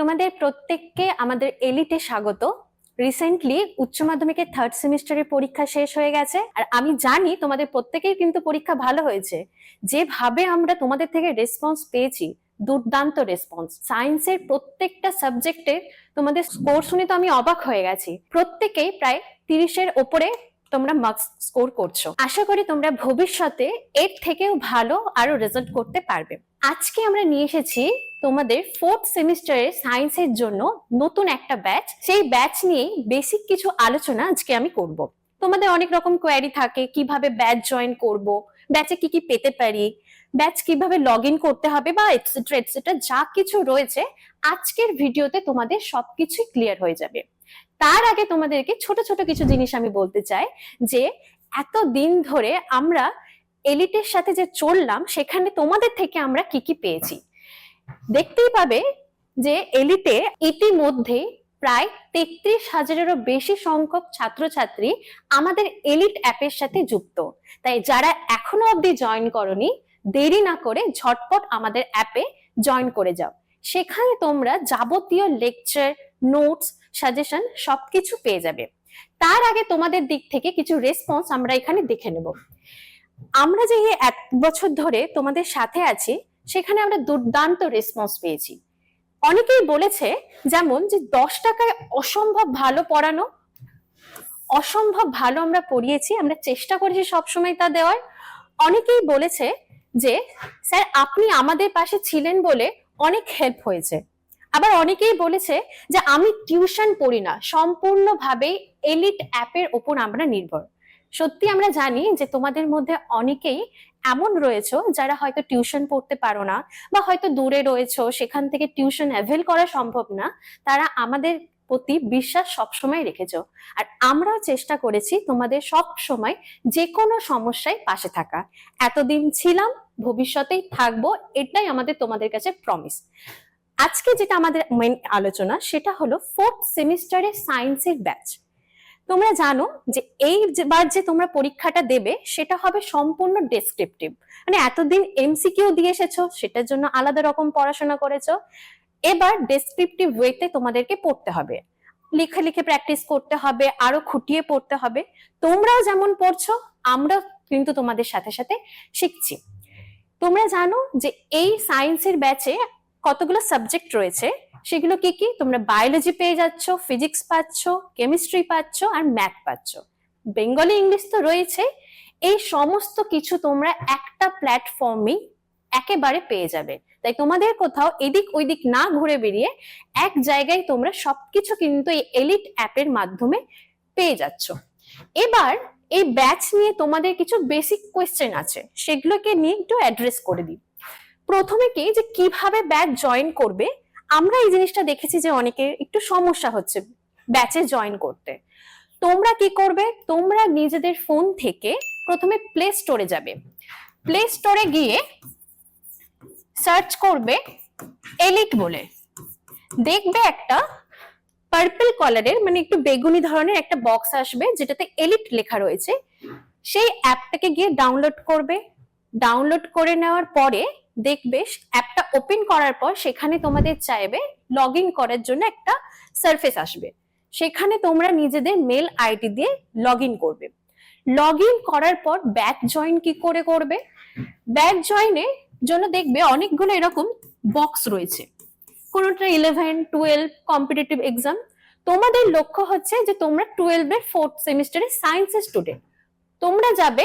তোমাদের প্রত্যেককে আমাদের এলিটে স্বাগত। রিসেন্টলি উচ্চ মাধ্যমিকের থার্ড সেমিস্টারের পরীক্ষা শেষ হয়ে গেছে, আর আমি জানি তোমাদের প্রত্যেকের কিন্তু পরীক্ষা ভালো হয়েছে। যেভাবে আমরা তোমাদের থেকে রেসপন্স পেয়েছি, দুর্দান্ত রেসপন্স সায়েন্সের প্রত্যেকটা সাবজেক্টে তোমাদের স্কোর শুনে তো আমি অবাক হয়ে গেছি। প্রত্যেকেই প্রায় তিরিশের ওপরে তোমরা মার্কস স্কোর করছ। আশা করি তোমরা ভবিষ্যতে এর থেকেও ভালো আরও রেজাল্ট করতে পারবে। আজকে আমরা নিয়ে এসেছি তোমাদের ফোর্থ সেমিস্টারের সায়েন্সের জন্য নতুন একটা ব্যাচ সেই ব্যাচ নিয়েই বেসিক কিছু আলোচনা আজকে আমি করব। তোমাদের অনেক রকম কোয়ারি থাকে, কীভাবে ব্যাচ জয়েন করব ব্যাচে কি কি পেতে পারি ব্যাচ কীভাবে লগ ইন করতে হবে বা এটসেট্রা এটসেট্রা যা কিছু রয়েছে, আজকের ভিডিওতে তোমাদের সবকিছুই ক্লিয়ার হয়ে যাবে। তার আগে তোমাদেরকে ছোট ছোট কিছু জিনিস আমি বলতে চাই, যে এত দিন ধরে আমরা এলিটের সাথে যে চললাম, সেখানে তোমাদের থেকে আমরা কি কি পেয়েছি? দেখতেই পাবে যে এলিটে ইতিমধ্যে প্রায় তেত্রিশ হাজারেরও বেশি সংখ্যক ছাত্রছাত্রী আমাদের এলিট অ্যাপের সাথে যুক্ত। তাই যারা এখনও অবধি জয়েন করনি, দেরি না করে ঝটপট আমাদের অ্যাপে জয়েন করে যাও। সেখানে তোমরা যাবতীয় লেকচার নোটস সাজেশন সবকিছু পেয়ে যাবে। তার আগে তোমাদের দিক থেকে কিছু রেসপন্স আমরা এখানে দেখে নেব। আমরা যে এক বছর ধরে তোমাদের সাথে আছি, সেখানে আমরা দুর্দান্ত রেসপন্স পেয়েছি। অনেকেই বলেছে যেমন যে দশ টাকায় অসম্ভব ভালো পড়ানো, অসম্ভব ভালো আমরা পড়িয়েছি, আমরা চেষ্টা করেছি সবসময় তা দেওয়ার। অনেকেই বলেছে যে, স্যার, আপনি আমাদের পাশে ছিলেন বলে অনেক হেল্প হয়েছে। আবার অনেকেই বলেছে যে, আমি টিউশন পড়ি না সম্পূর্ণভাবে এলিট অ্যাপের ওপর আমরা নির্ভর। সত্যি আমরা জানি যে তোমাদের মধ্যে অনেকেই এমন রয়েছে যারা হয়তো টিউশন পড়তে পারো না বা হয়তো দূরে রয়েছে, সেখান থেকে টিউশন অ্যাভেল করা সম্ভব না। তারা আমাদের প্রতি বিশ্বাস সবসময় রেখেছ। আর আমরাও চেষ্টা করেছি তোমাদের সব সময় যে কোনো সমস্যায় পাশে থাকা। এতদিন ছিলাম, ভবিষ্যতেই থাকব, এটাই আমাদের তোমাদের কাছে প্রমিস আজকে যেটা আমাদের মেন আলোচনা, সেটা হলো ফোর্থ সেমিস্টারের সায়েন্সের ব্যাচ তোমরা জানো যে এই যে- তোমরা পরীক্ষাটা দেবে, সেটা হবে সম্পূর্ণ ডেসক্রিপটিভ মানে এতদিন এমসিকিউ দিয়ে এসেছ, সেটার জন্য আলাদা রকম পড়াশোনা করেছ। এবার ডেসক্রিপটিভ ওয়েতে তোমাদেরকে পড়তে হবে। লিখে লিখে প্র্যাকটিস করতে হবে, আরও খুঁটিয়ে পড়তে হবে। তোমরাও যেমন পড়ছো, আমরাও কিন্তু তোমাদের সাথে সাথে শিখছি। তোমরা জানো যে এই সায়েন্সের ব্যাচে কতগুলো সাবজেক্ট রয়েছে, সেগুলো কি কি? তোমরা বায়োলজি পেয়ে যাচ্ছ ফিজিক্স পাচ্ছ কেমিস্ট্রি পাচ্ছ আর ম্যাথ পাচ্ছ। বেঙ্গলি ইংলিশ তো রয়েছে। এই সমস্ত কিছু তোমরা একটা প্ল্যাটফর্মেই একেবারে পেয়ে যাবে। তাই তোমাদের কোথাও এদিক ওইদিক না ঘুরে বেরিয়ে এক জায়গায় তোমরা সবকিছু কিন্তু এই এলিট অ্যাপের মাধ্যমে পেয়ে যাচ্ছ। এবার এই ব্যাচ নিয়ে তোমাদের কিছু বেসিক কোয়েশ্চেন আছে, সেগুলোকে নিয়ে একটু অ্যাড্রেস করে দিই। প্রথমে কি যে কীভাবে ব্যাচ জয়েন করবে? আমরা এই জিনিসটা দেখেছি যে অনেকে একটু সমস্যা হচ্ছে ব্যাচে জয়েন করতে। তোমরা কি করবে? তোমরা নিজেদের ফোন থেকে প্রথমে প্লে স্টোরে যাবে। প্লে স্টোরে গিয়ে সার্চ করবে এলিট বলে। দেখবে একটা পার্পল কালারের মানে একটু বেগুনি ধরনের একটা বক্স আসবে, যেটাতে এলিট লেখা রয়েছে। সেই অ্যাপটাকে গিয়ে ডাউনলোড করবে। ডাউনলোড করে নেওয়ার পরে দেখবে, অ্যাপটা ওপেন করার পর সেখানে তোমাদের চাইবে লগ ইন করার জন্য একটা সার্ফেস আসবে। সেখানে তোমরা নিজেদের মেল আইডি দিয়ে লগ ইন করবে। লগ ইন করার পর ব্যাক জয়েন কি করে করবে? ব্যাচ জয়েনের জন্য দেখবে অনেকগুলো এরকম বক্স রয়েছে। কোনোটা ইলেভেন টুয়েলভ কম্পিটিটিভ এক্সাম তোমাদের লক্ষ্য হচ্ছে যে তোমরা টুয়েলভের ফোর্থ সেমিস্টারের সায়েন্সের স্টুডেন্ট তোমরা যাবে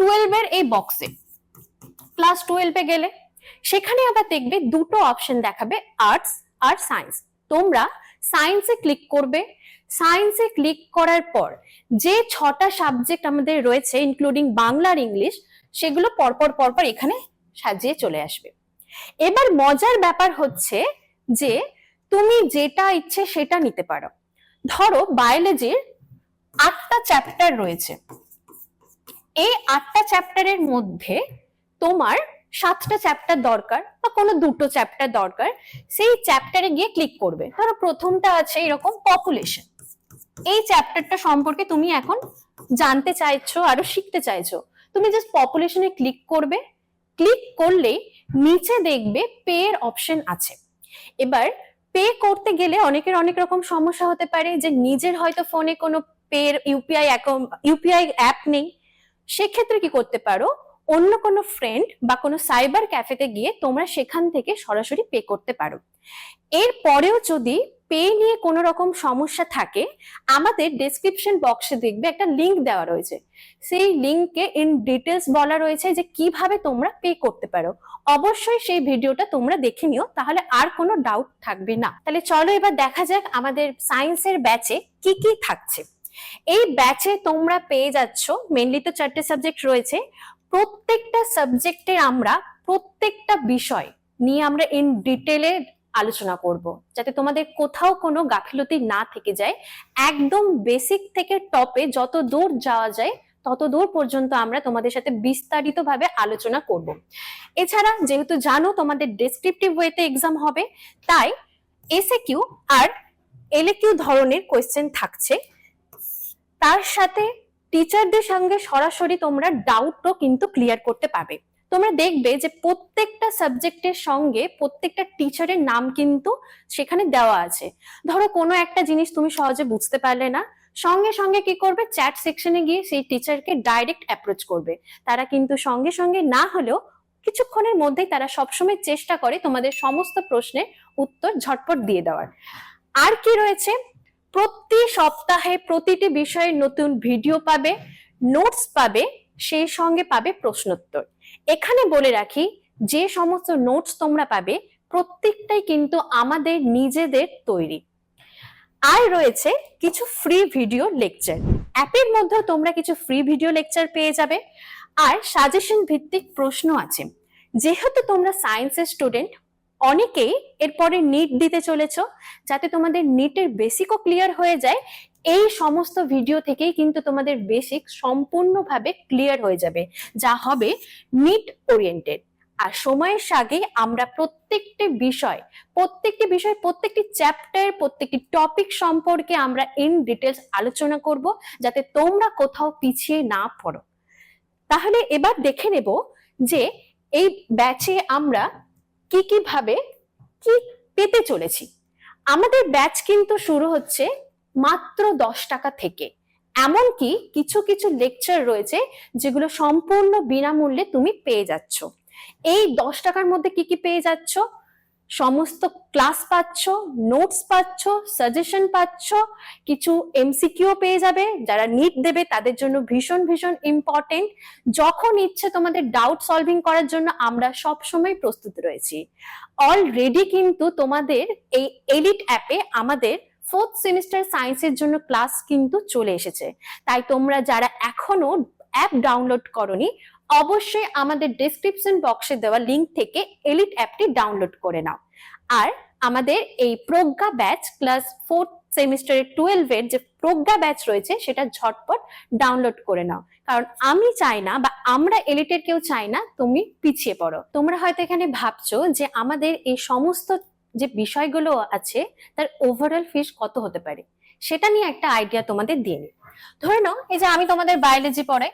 টুয়েলভের এই বক্সে ক্লাস টুয়েলভে গেলে সেখানে আবার দেখবে দুটো অপশন দেখাবে আর্টস আর সায়েন্স তোমরা সায়েন্সে ক্লিক করবে। সায়েন্সে ক্লিক করার পর যে ছটা সাবজেক্ট আমাদের রয়েছে ইনক্লুডিং বাংলা আর ইংলিশ সেগুলো পরপর পরপর এখানে সাজিয়ে চলে আসবে। এবার মজার ব্যাপার হচ্ছে যে তুমি যেটা ইচ্ছে সেটা নিতে পারো। ধরো বায়োলজির আটটা চ্যাপ্টার রয়েছে। এই আটটা চ্যাপ্টারের মধ্যে তোমার সাতটা চ্যাপ্টার দরকার বা কোনো দুটো চ্যাপ্টার দরকার, সেই চ্যাপ্টারে গিয়ে ক্লিক করবে। ধরো প্রথমটা আছে এরকম পপুলেশন এই চ্যাপ্টারটা সম্পর্কে তুমি এখন জানতে চাইছো, আরও শিখতে চাইছো, তুমি জাস্ট পপুলেশনে ক্লিক করবে। ক্লিক করলে নিচে দেখবে পে এর অপশন আছে। এবার পে করতে গেলে অনেকের অনেক রকম সমস্যা হতে পারে যে নিজের হয়তো ফোনে কোনো pay UPI account UPI app নেই। সেক্ষেত্রে কি করতে পারো? অন্য কোনো ফ্রেন্ড বা কোনো সাইবার ক্যাফেতে গিয়ে তোমরা সেখান থেকে সরাসরি পে করতে পারো। এর পরেও যদি পে নিয়ে কোনো রকম সমস্যা থাকে, আমাদের ডেসক্রিপশন বক্সে দেখবে একটা লিংক দেওয়া রয়েছে। সেই লিংকে ইন ডিটেলস বলা রয়েছে যে কীভাবে তোমরা পে করতে পারো। অবশ্যই সেই ভিডিওটা তোমরা দেখে নিও, তাহলে আর কোনো ডাউট থাকবে না। তাহলে চলো এবার দেখা যাক আমাদের সায়েন্সের ব্যাচে কি কি থাকছে। এই ব্যাচে তোমরা পেয়ে যাচ্ছ মেনলি তো চারটে সাবজেক্ট রয়েছে প্রত্যেকটা সাবজেক্টের আমরা প্রত্যেকটা বিষয় নিয়ে আমরা ইন ডিটেলে আলোচনা করব, যাতে তোমাদের কোথাও কোনো গাফিলতি না থেকে যায়। একদম বেসিক থেকে টপে যত দূর যাওয়া যায়, তত দূর পর্যন্ত আমরা তোমাদের সাথে বিস্তারিত ভাবে আলোচনা করব। এছাড়া যেহেতু জানো তোমাদের ডেসক্রিপটিভ ওয়েতে এক্সাম হবে, তাই এসে কিউ আর এলএ কিউ ধরনের কোয়েশ্চেন থাকছে। তার সাথে টিচারদের সঙ্গে সরাসরি তোমরা ডাউটও কিন্তু ক্লিয়ার করতে পারবে। তোমরা দেখবে যে প্রত্যেকটা সাবজেক্টের সঙ্গে প্রত্যেকটা টিচারের নাম কিন্তু সেখানে দেওয়া আছে। ধরো কোনো একটা জিনিস তুমি সহজে বুঝতে পারলে না, সঙ্গে সঙ্গে কি করবে? চ্যাট সেকশনে গিয়ে সেই টিচারকে ডাইরেক্ট অ্যাপ্রোচ করবে। তারা কিন্তু সঙ্গে সঙ্গে না হলেও কিছুক্ষণের মধ্যেই তারা সবসময় চেষ্টা করে তোমাদের সমস্ত প্রশ্নের উত্তর ঝটপট দিয়ে দেওয়ার। আর কি রয়েছে? প্রতি সপ্তাহে প্রতিটি বিষয়ে নতুন ভিডিও পাবে নোটস পাবে, সেই সঙ্গে পাবে প্রশ্নোত্তর। এখানে বলে রাখি, যে সমস্ত নোটস তোমরা পাবে, প্রত্যেকটাই কিন্তু আমাদের নিজেদের তৈরি। আর রয়েছে কিছু ফ্রি ভিডিও লেকচার অ্যাপের মধ্যেও তোমরা কিছু ফ্রি ভিডিও লেকচার পেয়ে যাবে। আর সাজেশন ভিত্তিক প্রশ্ন আছে। যেহেতু তোমরা সায়েন্সের স্টুডেন্ট অনেকেই এরপরে নিট দিতে চলেছ, যাতে তোমাদের নিটের বেসিকও ক্লিয়ার হয়ে যায়। এই সমস্ত ভিডিও থেকেই কিন্তু তোমাদের বেসিক সম্পূর্ণভাবে ক্লিয়ার হয়ে যাবে, যা হবে নিট ওরিয়েন্টেড আর সময়ের সাথে আমরা প্রত্যেকটি বিষয় প্রত্যেকটি বিষয়, প্রত্যেকটি চ্যাপ্টার প্রত্যেকটি টপিক সম্পর্কে আমরা ইন ডিটেলস আলোচনা করব, যাতে তোমরা কোথাও পিছিয়ে না পড়ো। তাহলে এবার দেখে নেব যে এই ব্যাচে আমরা কি কি ভাবে কি পেতে চলেছি। আমাদের ব্যাচ কিন্তু শুরু হচ্ছে মাত্র দশ টাকা থেকে। এমনকি কিছু কিছু লেকচার রয়েছে যেগুলো সম্পূর্ণ বিনামূল্যে তুমি পেয়ে যাচ্ছ। এই দশ টাকার মধ্যে কি কি পেয়ে যাচ্ছ? সমস্ত ক্লাস পাচ্ছ, নোটস পাচ্ছ, সাজেশন পাচ্ছ, কিছু এমসিকিউ পেয়ে যাবে, যারা নিট দেবে তাদের জন্য ভীষণ ভীষণ ইম্পর্টেন্ট যখন ইচ্ছে তোমাদের ডাউট সলভিং করার জন্য আমরা সব সময় প্রস্তুত রয়েছি। অলরেডি কিন্তু তোমাদের এই এলিট অ্যাপে আমাদের ফোর্থ সেমিস্টার সায়েন্সের জন্য ক্লাস কিন্তু চলে এসেছে। তাই তোমরা যারা এখনও অ্যাপ ডাউনলোড করনি, অবশ্যই আমাদের ডেসক্রিপশন বক্সে দেওয়া লিংক থেকে এলিট অ্যাপটি ডাউনলোড করে নাও। আর আমাদের এই প্রজ্ঞা ব্যাচ ক্লাস ফোর্থ সেমিস্টারের টুয়েলভের যে প্রজ্ঞা ব্যাচ রয়েছে, সেটা ঝটপট ডাউনলোড করে নাও। কারণ আমি চাই না বা আমরা এলিটের কেউ চাই না, তুমি পিছিয়ে পড়ো। তোমরা হয়তো এখানে ভাবছ যে আমাদের এই সমস্ত যে বিষয়গুলো আছে, তার ওভারঅল ফিস কত হতে পারে? সেটা নিয়ে একটা আইডিয়া তোমাদের দিয়ে নিই। ধরে নাও, এই যে আমি তোমাদের বায়োলজি পড়াই।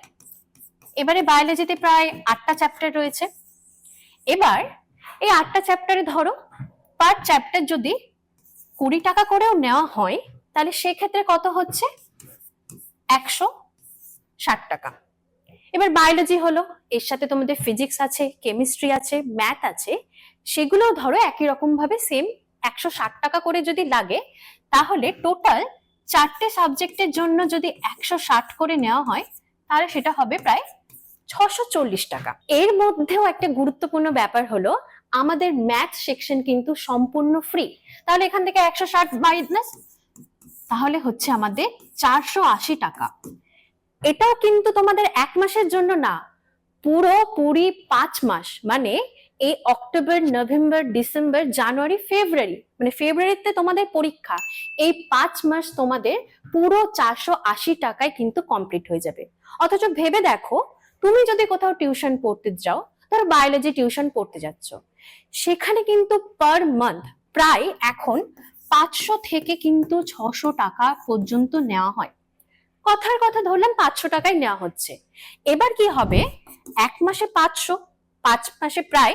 এবারে বায়োলজিতে প্রায় আটটা চ্যাপ্টার রয়েছে। এবার এই আটটা চ্যাপ্টারে ধরো পার চ্যাপ্টার যদি কুড়ি টাকা করেও নেওয়া হয়, তাহলে সেক্ষেত্রে কত হচ্ছে? একশো ষাট টাকা। এবার বায়োলজি হলো, এর সাথে তোমাদের ফিজিক্স আছে কেমিস্ট্রি আছে ম্যাথ আছে সেগুলো ধরো একই রকম ভাবে সেম একশো ষাট টাকা করে যদি লাগে, তাহলে টোটাল চারটে সাবজেক্টের জন্য যদি একশো ষাট করে নেওয়া হয়, তাহলে সেটা হবে প্রায় ছশো টাকা। এর মধ্যেও একটা গুরুত্বপূর্ণ ব্যাপার হলো, আমাদের ম্যাথ সেকশন কিন্তু সম্পূর্ণ ফ্রি তাহলে এখান থেকে একশো ষাট মাইনাস তাহলে হচ্ছে আমাদের চারশো আশি টাকা। এটাও কিন্তু তোমাদের এক মাসের জন্য না, পুরো পুরি পাঁচ মাস মানে এই October, November, December, January, February মানে ফেব্রুয়ারিতে তোমাদের পরীক্ষা, এই পাঁচ মাস তোমাদের পুরো চারশো আশি টাকায় কিন্তু কমপ্লিট হয়ে যাবে। অথচ ভেবে দেখো তুমি যদি কোথাও টিউশন পড়তে যাও ধরো বায়োলজি টিউশন পড়তে যাচ্ছ। সেখানে কিন্তু পার মান্থ প্রায় এখন পাঁচশো থেকে কিন্তু ছশো টাকা পর্যন্ত নেওয়া হয়। কথার কথা ধরলাম, পাঁচশো টাকায় নেওয়া হচ্ছে। এবার কি হবে? এক মাসে পাঁচশো, পাঁচ মাসে প্রায়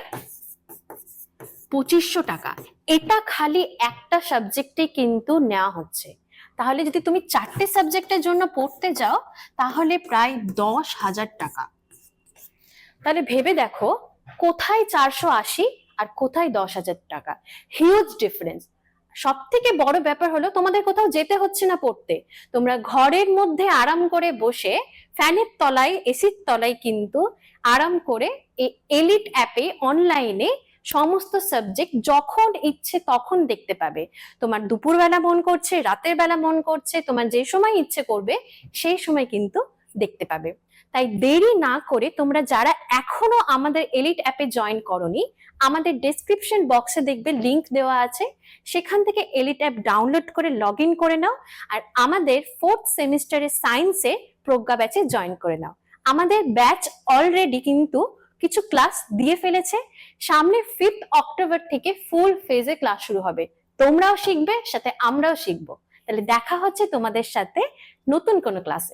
পঁচিশশো টাকা। এটা খালি একটা সাবজেক্টে কিন্তু নেওয়া হচ্ছে। তাহলে যদি তুমি চারটে সাবজেক্টের জন্য পড়তে যাও, তাহলে প্রায় দশ হাজার টাকা। তাহলে ভেবে দেখো, কোথায় চারশো আশি আর কোথায় দশ হাজার টাকা? হিউজ ডিফারেন্স সব থেকে বড় ব্যাপার হলো তোমাদের কোথাও যেতে হচ্ছে না পড়তে। তোমরা ঘরের মধ্যে আরাম করে বসে ফ্যানের তলায় এসির তলায় কিন্তু আরাম করে এলিট অ্যাপে অনলাইনে সমস্ত সাবজেক্ট যখন ইচ্ছে তখন দেখতে পাবে। তোমার দুপুরবেলা মন করছে, রাতের বেলা মন করছে, তোমার যে সময় ইচ্ছে করবে, সেই সময় কিন্তু দেখতে পাবে। তাই দেরি না করে তোমরা যারা এখনও আমাদের এলিট অ্যাপে জয়েন করনি, আমাদের ডেসক্রিপশন বক্সে দেখবে লিংক দেওয়া আছে। সেখান থেকে এলিট অ্যাপ ডাউনলোড করে লগ ইন করে নাও আর আমাদের ফোর্থ সেমিস্টারের সায়েন্সে প্রজ্ঞা ব্যাচে জয়েন করে নাও। আমাদের ব্যাচ অলরেডি কিন্তু কিছু ক্লাস দিয়ে ফেলেছে। সামনে ফিফথ অক্টোবর থেকে ফুল ফেজে ক্লাস শুরু হবে। তোমরাও শিখবে, সাথে আমরাও শিখব। তাহলে দেখা হচ্ছে তোমাদের সাথে নতুন কোনো ক্লাসে